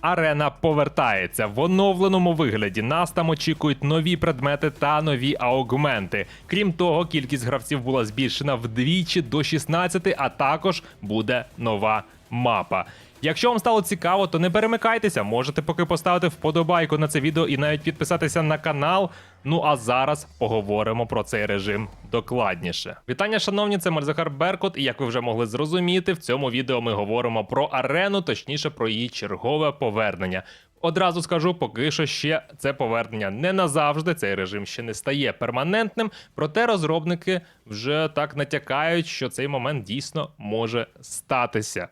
Арена повертається в оновленому вигляді. Нас там очікують нові предмети та нові аугменти. Крім того, кількість гравців була збільшена вдвічі до 16, а також буде нова мапа. Якщо вам стало цікаво, то не перемикайтеся. Можете поки поставити вподобайку на це відео і навіть підписатися на канал. Ну а зараз поговоримо про цей режим докладніше. Вітання, шановні, це Мальзахар Беркут. І як ви вже могли зрозуміти, в цьому відео ми говоримо про арену, точніше про її чергове повернення. Одразу скажу, поки що ще це повернення не назавжди. Цей режим ще не стає перманентним. Проте розробники вже так натякають, що цей момент дійсно може статися.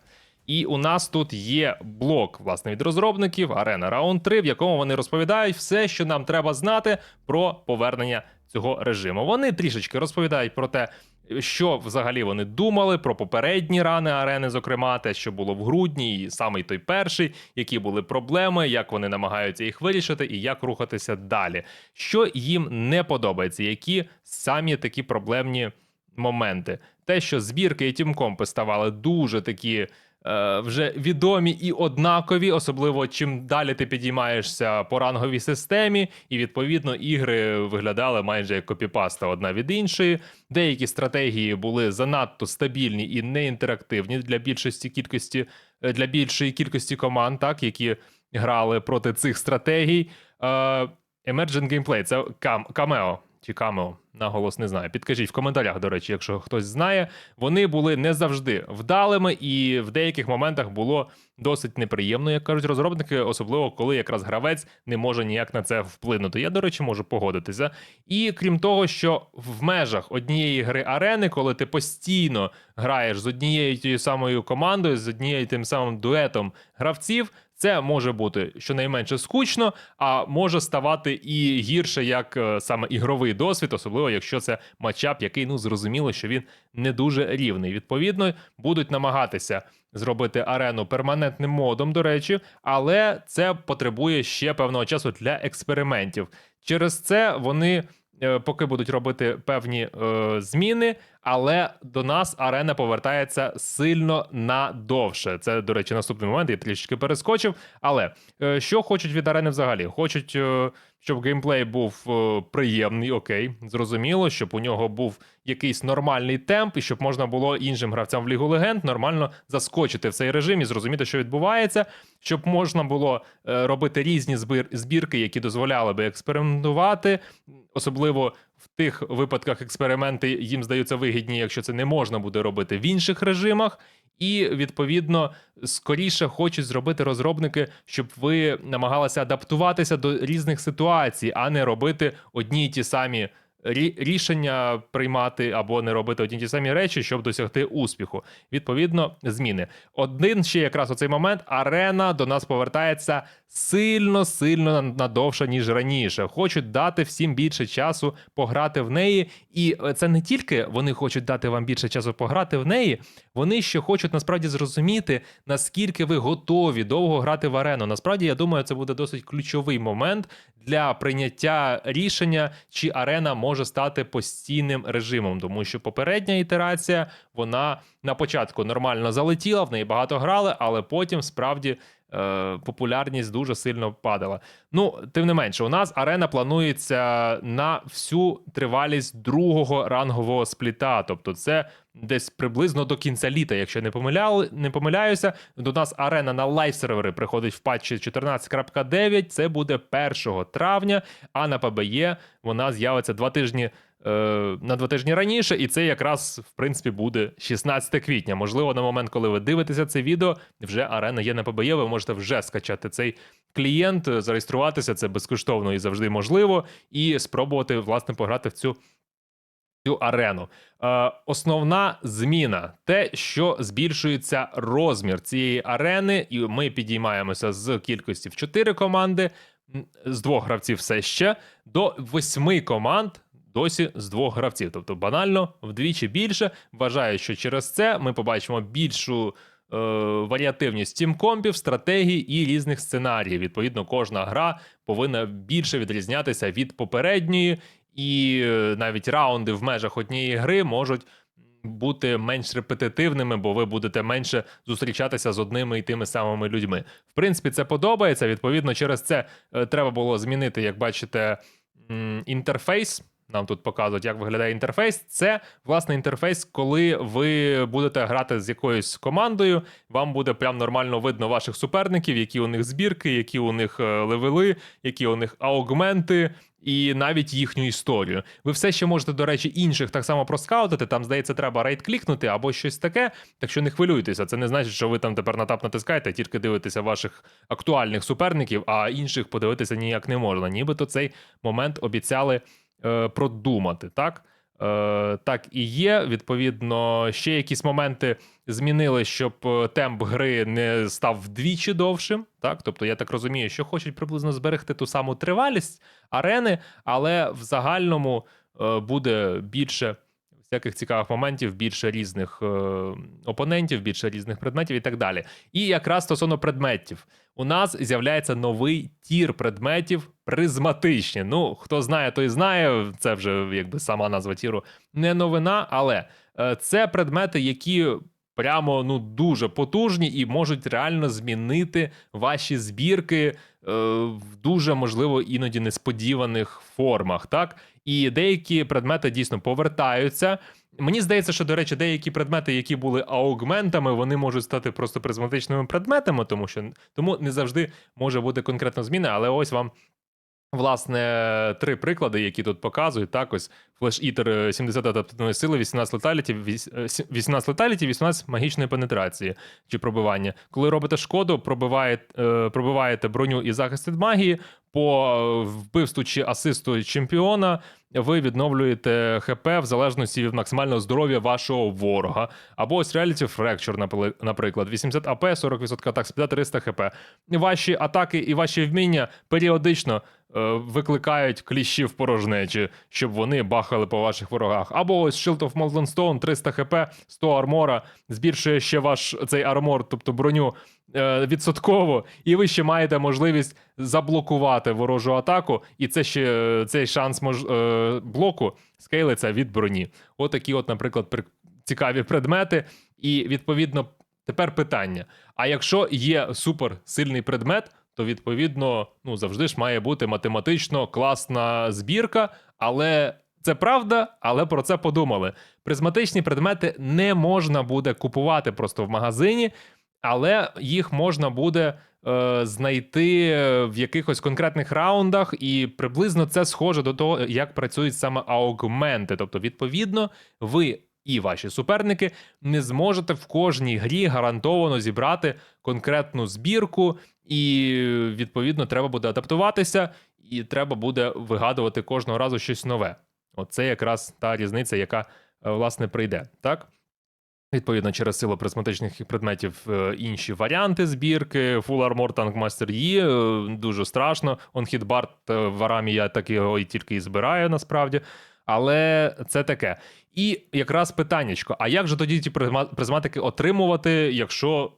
І у нас тут є блок власне від розробників Arena Round 3, в якому вони розповідають все, що нам треба знати про повернення цього режиму. Вони трішечки розповідають про те, що взагалі вони думали про попередні рани арени, зокрема, те, що було в грудні, і саме той перший, які були проблеми, як вони намагаються їх вирішити, і як рухатися далі. Що їм не подобається, які самі такі проблемні моменти. Те, що збірки і тімкомпи ставали дуже такі. Е, Вже відомі і однакові, особливо чим далі ти підіймаєшся по ранговій системі, і відповідно ігри виглядали майже як копіпаста одна від іншої. Деякі стратегії були занадто стабільні і неінтерактивні для більшості кількості е, для більшої кількості команд, так які грали проти цих стратегій. Е, Emergent Gameplay — це кам камео чи камео, наголос не знаю. Підкажіть в коментарях, до речі, якщо хтось знає. Вони були не завжди вдалими, і в деяких моментах було досить неприємно, як кажуть розробники, особливо коли якраз гравець не може ніяк на це вплинути. Я, до речі, можу погодитися. І крім того, що в межах однієї гри арени, коли ти постійно граєш з однією тією самою командою, з однією тим самим дуетом гравців. Це може бути щонайменше скучно, а може ставати і гірше як е, саме ігровий досвід, особливо якщо це матчап, який ну зрозуміло, що він не дуже рівний. Відповідно, будуть намагатися зробити арену перманентним модом, до речі, але це потребує ще певного часу для експериментів. Через це вони. Е, Поки будуть робити певні е, зміни, але до нас арена повертається сильно надовше. Це, до речі, наступний момент. Я трішечки перескочив. Але е, що хочуть від арени взагалі? Хочуть, е, щоб геймплей був е, приємний, окей, зрозуміло, щоб у нього був якийсь нормальний темп, і щоб можна було іншим гравцям в Лігу Легенд нормально заскочити в цей режим і зрозуміти, що відбувається, щоб можна було е, робити різні збір, збірки, які дозволяли би експериментувати, особливо в тих випадках експерименти їм здаються вигідні, якщо це не можна буде робити в інших режимах. І відповідно скоріше хочуть зробити розробники, щоб ви намагалися адаптуватися до різних ситуацій, а не робити одні й ті самі рішення приймати або не робити одні ті самі речі, щоб досягти успіху. Відповідно, зміни. Один ще якраз у цей момент арена до нас повертається сильно сильно надовше, ніж раніше. Хочуть дати всім більше часу пограти в неї. І е, це не тільки вони хочуть дати вам більше часу пограти в неї, вони ще хочуть насправді зрозуміти, наскільки ви готові довго грати в арену. Насправді, я думаю, це буде досить ключовий момент для прийняття рішення, чи арена може стати постійним режимом, тому що попередня ітерація вона на початку нормально залетіла, в неї багато грали, але потім справді. Е, Популярність дуже сильно падала. Ну, тим не менше, у нас арена планується на всю тривалість другого рангового спліта. Тобто, це десь приблизно до кінця літа, якщо не помиляли, не помиляюся. До нас арена на лайв-сервери приходить в патчі 14.9. Це буде 1 травня, а на ПБЄ вона з'явиться два тижні. Е, На два тижні раніше, і це якраз в принципі буде 16 квітня. Можливо, на момент, коли ви дивитеся це відео, вже арена є на ПБЄ. Ви можете вже скачати цей клієнт, зареєструватися. Це безкоштовно і завжди можливо, і спробувати власне пограти в цю цю арену. Е, основна зміна те, що збільшується розмір цієї арени, і ми підіймаємося з кількості в 4 команди, з двох гравців все ще, до 8 команд. Досі з двох гравців, тобто банально вдвічі більше. Вважаю, що через це ми побачимо більшу е, варіативність тімкомпів, стратегій і різних сценаріїв. Відповідно, кожна гра повинна більше відрізнятися від попередньої, і е, навіть раунди в межах однієї гри можуть бути менш репетитивними, бо ви будете менше зустрічатися з одними і тими самими людьми. В принципі, це подобається. Відповідно, через це е, треба було змінити, як бачите, інтерфейс. Нам тут показують, як виглядає інтерфейс. Це власне інтерфейс, коли ви будете грати з якоюсь командою. Вам буде прям нормально видно ваших суперників, які у них збірки, які у них е, левели, які у них аугменти. І навіть їхню історію. Ви все ще можете, до речі, інших так само проскаутити. Там, здається, треба рейд-клікнути або щось таке. Так що не хвилюйтеся. Це не значить, що ви там тепер на тап натискаєте, тільки дивитеся ваших актуальних суперників, а інших подивитися ніяк не можна. Нібито цей момент обіцяли е, продумати, так? Е, так і є. Відповідно, ще якісь моменти змінили, щоб е, темп гри не став вдвічі довшим. Так, тобто, я так розумію, що хочуть приблизно зберегти ту саму тривалість арени, але в загальному буде більше всяких цікавих моментів, більше різних е, опонентів, більше різних предметів і так далі. І якраз стосовно предметів, у нас з'являється новий тір предметів призматичні. Ну, хто знає, той знає. Це вже якби сама назва тіру не новина, але е, це предмети, які. Прямо ну дуже потужні і можуть реально змінити ваші збірки в дуже можливо іноді несподіваних формах. Так і деякі предмети дійсно повертаються. Мені здається, що до речі, деякі предмети, які були аугментами, вони можуть стати просто призматичними предметами, тому що тому не завжди може бути конкретно зміна. Але ось вам. Власне, три приклади, які тут показують. Так, ось Eater 70 адаптивної сили, 18 леталіті, 18 леталіті, 18 магічної пенетрації чи пробивання. Коли робите шкоду, пробиваєте, е, пробиваєте броню і захист від магії по е, вбивству чи асисту чемпіона. Ви відновлюєте ХП в залежності від максимального здоров'я вашого ворога. Або ось Reality Fracture, наприклад, 80 АП, 40% атак спіда, 300 ХП. Ваші атаки і ваші вміння періодично викликають кліщі в порожнечі, щоб вони бахали по ваших ворогах. Або ось Shield of Molten Stone, 300 хп, 100 армора, збільшує ще ваш цей армор, тобто броню е, відсотково, і ви ще маєте можливість заблокувати ворожу атаку, і це ще е, цей шанс мож, е, блоку скейлиться від броні. Отакі, от, наприклад, при- цікаві предмети. І відповідно, тепер питання: а якщо є суперсильний предмет, то відповідно ну завжди ж має бути математично класна збірка, але. Це правда, але про це подумали. Призматичні предмети не можна буде купувати просто в магазині, але їх можна буде е, знайти в якихось конкретних раундах, і приблизно це схоже до того, як працюють саме аугменти. Тобто, відповідно, ви і ваші суперники не зможете в кожній грі гарантовано зібрати конкретну збірку, і відповідно треба буде адаптуватися, і треба буде вигадувати кожного разу щось нове. Оце якраз та різниця, яка е, власне прийде, так? Відповідно, через силу призматичних предметів е, інші варіанти збірки. Full Armor Tank Master Yi, е, дуже страшно. Он хітбарт в Арамі я так його і тільки і збираю насправді. Але це таке. І якраз питаннячко: а як же тоді ті призма- призматики отримувати, якщо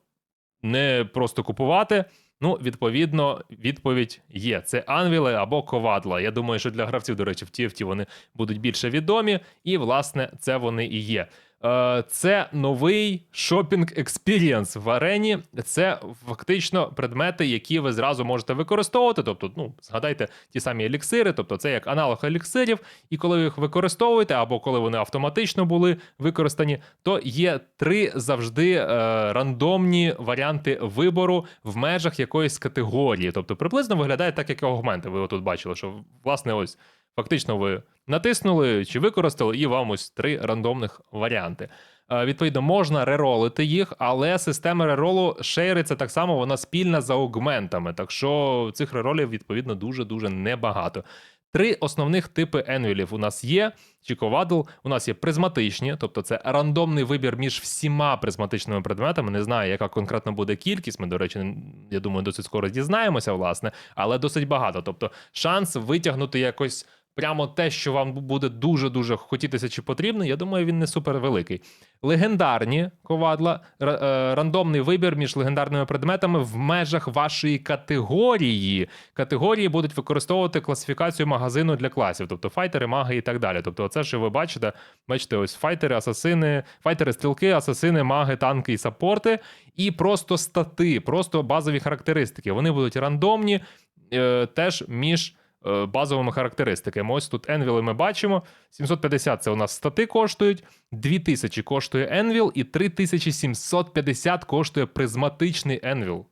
не просто купувати? Ну, відповідно, відповідь є: це анвіли або ковадла. Я думаю, що для гравців, до речі, в TFT вони будуть більше відомі, і власне це вони і є. Е, Це новий шопінг експірієнс в арені. Це фактично предмети, які ви зразу можете використовувати. Тобто, ну згадайте ті самі еліксири, тобто це як аналог еліксирів. І коли ви їх використовуєте, або коли вони автоматично були використані, то є три завжди е, рандомні варіанти вибору в межах якоїсь категорії. Тобто, приблизно виглядає так, як і аугменти. Ви отут бачили, що власне ось. Фактично, ви натиснули чи використали, і вам ось три рандомних варіанти. Е, Відповідно, можна реролити їх, але система реролу шейриться так само, вона спільна за аугментами. Так що цих реролів, відповідно, дуже-дуже небагато. Три основних типи енвілів у нас є. Чи ковадл, у нас є призматичні, тобто це рандомний вибір між всіма призматичними предметами. Не знаю, яка конкретно буде кількість. Ми, до речі, я думаю, досить скоро дізнаємося, власне, але досить багато. Тобто, шанс витягнути якось прямо те, що вам буде дуже-дуже хотітися чи потрібно, я думаю, він не супер великий. Легендарні ковадла, е, рандомний вибір між легендарними предметами в межах вашої категорії. Категорії будуть використовувати класифікацію магазину для класів, тобто файтери, маги і так далі. Тобто, це, що ви бачите, бачите, ось файтери, асасини, файтери, стрілки, асасини, маги, танки і саппорти, і просто стати, просто базові характеристики. Вони будуть рандомні е, теж між. Е, Базовими характеристиками. Ось тут Envil ми бачимо. 750 це у нас стати коштують, 2000 коштує Envil і 3750 коштує призматичний Envil.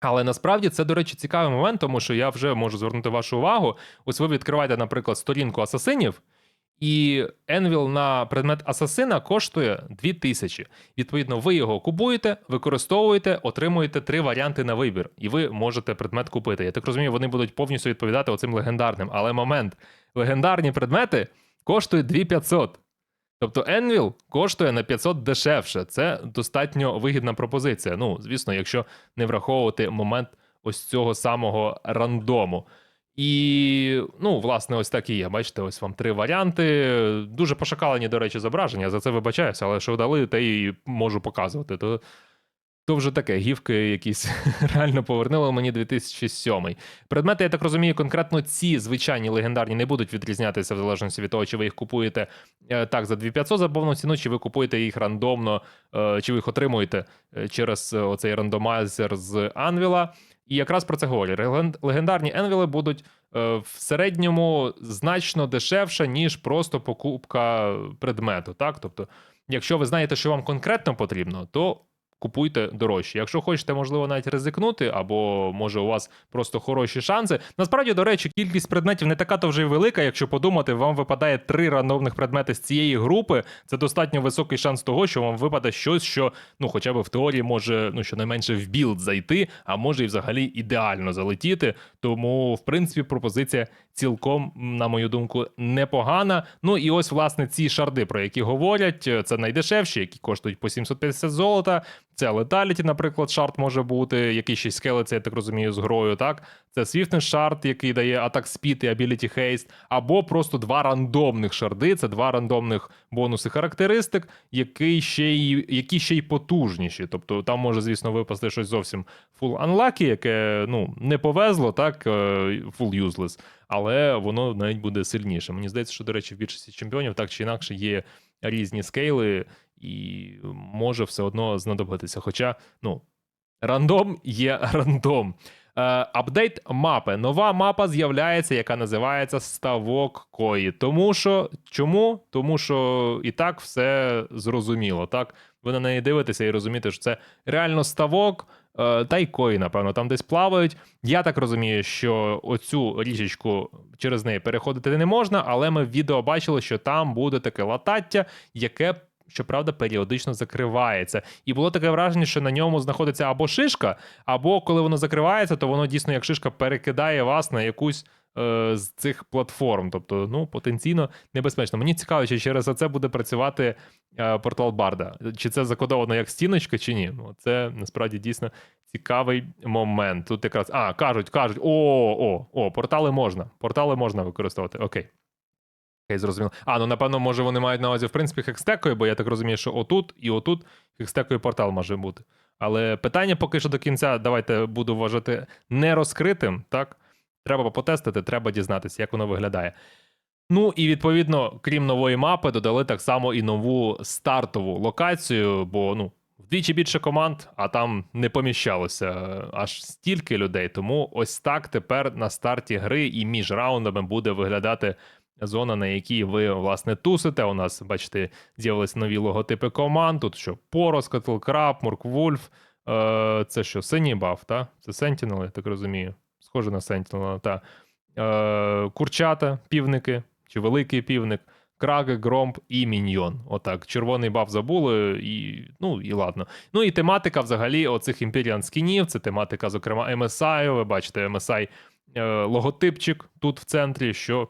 Але насправді це, до речі, цікавий момент, тому що я вже можу звернути вашу увагу. Ось ви відкриваєте, наприклад, сторінку асасинів, і енвіл на предмет асасина коштує 2000. Відповідно, ви його купуєте, використовуєте, отримуєте три варіанти на вибір, і ви можете предмет купити. Я так розумію, вони будуть повністю відповідати оцим легендарним. Але момент: легендарні предмети коштують 2500. Тобто Envil коштує на 500 дешевше. Це достатньо вигідна пропозиція. Ну, звісно, якщо не враховувати момент ось цього самого рандому. І, ну, власне, ось так і є. Бачите, ось вам три варіанти. Дуже пошакалені, до речі, зображення. За це вибачаюся, але що дали, те і можу показувати. То, то вже таке, гівки якісь реально повернули мені 2007. Предмети, я так розумію, конкретно ці звичайні легендарні не будуть відрізнятися в залежності від того, чи ви їх купуєте е, так за 2500 за повну ціну, чи ви купуєте їх рандомно, е, чи ви їх отримуєте е, через оцей рандомайзер з Анвіла. І якраз про це говорю. Легендарні енвіли будуть е, в середньому значно дешевше, ніж просто покупка предмету. Так? Тобто, якщо ви знаєте, що вам конкретно потрібно, то купуйте дорожче. Якщо хочете, можливо, навіть ризикнути, або може у вас просто хороші шанси. Насправді, до речі, кількість предметів не така то вже й велика. Якщо подумати, вам випадає три рандомних предмети з цієї групи. Це достатньо високий шанс того, що вам випаде щось, що ну, хоча б в теорії може ну щонайменше в білд зайти, а може і взагалі ідеально залетіти. Тому, в принципі, пропозиція цілком, на мою думку, непогана. Ну і ось, власне, ці шарди, про які говорять, це найдешевші, які коштують по 750 золота. Це Леталіті, наприклад, шарт може бути, який ще й я так розумію, з грою, так? Це Swiftness шарт, який дає Attack Speed і Ability Haste, або просто два рандомних шарди, це два рандомних бонуси характеристик, які ще й, які ще й потужніші. Тобто там може, звісно, випасти щось зовсім full unlucky, яке ну, не повезло, так, е, full useless, але воно навіть буде сильніше. Мені здається, що, до речі, в більшості чемпіонів так чи інакше є різні скейли, і може все одно знадобитися. Хоча, ну, рандом є рандом. Е, апдейт мапи. Нова мапа з'являється, яка називається Ставок Кої. Тому що чому? Тому що і так все зрозуміло. Так, ви на неї дивитеся і розумієте, що це реально ставок. е, Та й кої, напевно, там десь плавають. Я так розумію, що оцю річечку через неї переходити не можна, але ми в відео бачили, що там буде таке латаття, яке щоправда, періодично закривається. І було таке враження, що на ньому знаходиться або шишка, або коли воно закривається, то воно дійсно як шишка перекидає вас на якусь. е, З цих платформ, тобто, ну, потенційно небезпечно. Мені цікаво, чи через це буде працювати е, портал Барда. Чи це закодовано як стіночка, чи ні? Ну, це насправді дійсно цікавий момент. Тут якраз а кажуть, кажуть: о, о, о, портали можна. Портали можна використовувати. Окей. Окей, зрозуміло. А, ну напевно, може, вони мають на увазі, в принципі, хекстекою, бо я так розумію, що отут і отут хекстекою портал може бути. Але питання поки що до кінця, давайте буду вважати не розкритим, так? Треба потестити, треба дізнатися, як воно виглядає. Ну і відповідно, крім нової мапи, додали так само і нову стартову локацію, бо ну, вдвічі більше команд, а там не поміщалося е, аж стільки людей. Тому ось так тепер на старті гри і між раундами буде виглядати зона, на якій ви власне тусите. У нас, бачите, з'явилися нові логотипи команд. Тут що Порос, Кетлкраб, Мурквульф. Е, це що, синій баф, та? Це Sentinel, я так розумію. Схоже на Sentinel, та. Е, курчата, півники, чи великий півник. Краги, Громп і Міньйон. Отак. Червоний баф забули, і ну і ладно. Ну і тематика взагалі оцих Imperial скінів. Це тематика, зокрема, MSI. Ви бачите, MSI е, логотипчик тут в центрі, що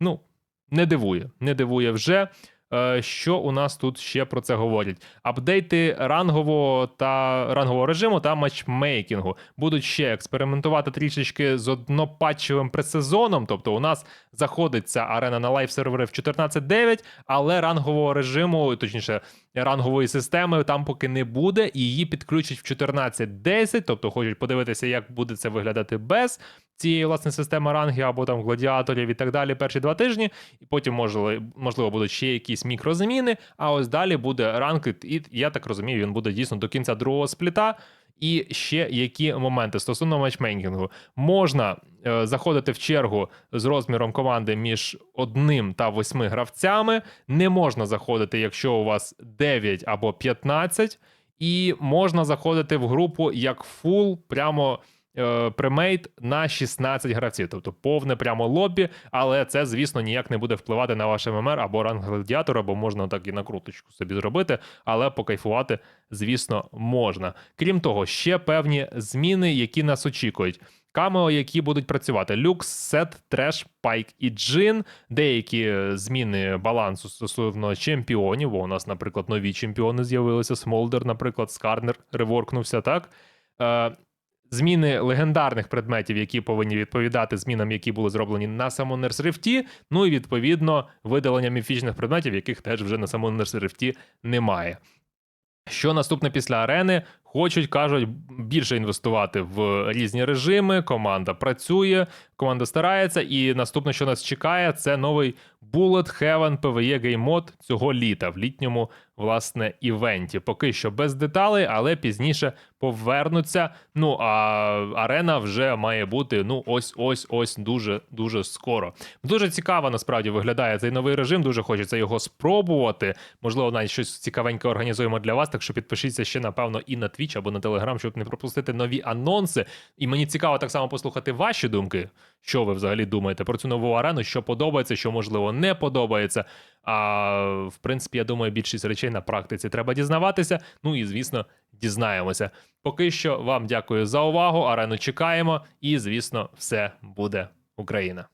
ну, не дивує. Не дивує вже. Е, Що у нас тут ще про це говорять? Апдейти рангового та рангового режиму та матчмейкінгу будуть ще експериментувати трішечки з однопатчевим пресезоном. Тобто, у нас заходить ця арена на лайв сервери в 14.9, але рангового режиму, точніше, рангової системи там поки не буде, і її підключать в 14.10. Тобто, хочуть подивитися, як буде це виглядати без цієї власне системи рангів або там гладіаторів і так далі перші два тижні. І потім можливо, можливо будуть ще якісь мікрозаміни. А ось далі буде ранг, і я так розумію, він буде дійсно до кінця другого спліта. І ще які моменти стосовно матчмейкінгу можна е, заходити в чергу з розміром команди між одним та восьми гравцями. Не можна заходити, якщо у вас 9 або 15, і можна заходити в групу як фул, прямо е, премейт на 16 гравців, тобто повне прямо лобі, але це, звісно, ніяк не буде впливати на ваш ММР або ранг гладіатора, бо можна так і накруточку собі зробити, але покайфувати, звісно, можна. Крім того, ще певні зміни, які нас очікують. Камео, які будуть працювати: люкс, сет, треш, пайк і джин. Деякі е, зміни балансу стосовно чемпіонів. Бо у нас, наприклад, нові чемпіони з'явилися. Смолдер, наприклад, Скарнер реворкнувся, так. Зміни легендарних предметів, які повинні відповідати змінам, які були зроблені на Summoners Rift, ну і відповідно видалення міфічних предметів, яких теж вже на Summoners Rift немає. Що наступне після арени? Хочуть, кажуть, більше інвестувати в різні режими. Команда працює, команда старається. І наступне, що нас чекає, це новий Bullet Heaven PvE Game Mode цього літа в літньому власне івенті. Поки що без деталей, але пізніше повернуться. Ну а арена вже має бути ну ось ось ось дуже дуже скоро. Дуже цікаво насправді виглядає цей новий режим. Дуже хочеться його спробувати. Можливо, навіть щось цікавеньке організуємо для вас. Так що підпишіться ще, напевно, і на Twitch або на Telegram, щоб не пропустити нові анонси. І мені цікаво так само послухати ваші думки. Що ви взагалі думаєте про цю нову арену? Що подобається, що можливо не подобається. А в принципі, я думаю, більшість речей на практиці треба дізнаватися. Ну і звісно, дізнаємося. Поки що вам дякую за увагу. Арену чекаємо, і звісно, все буде Україна.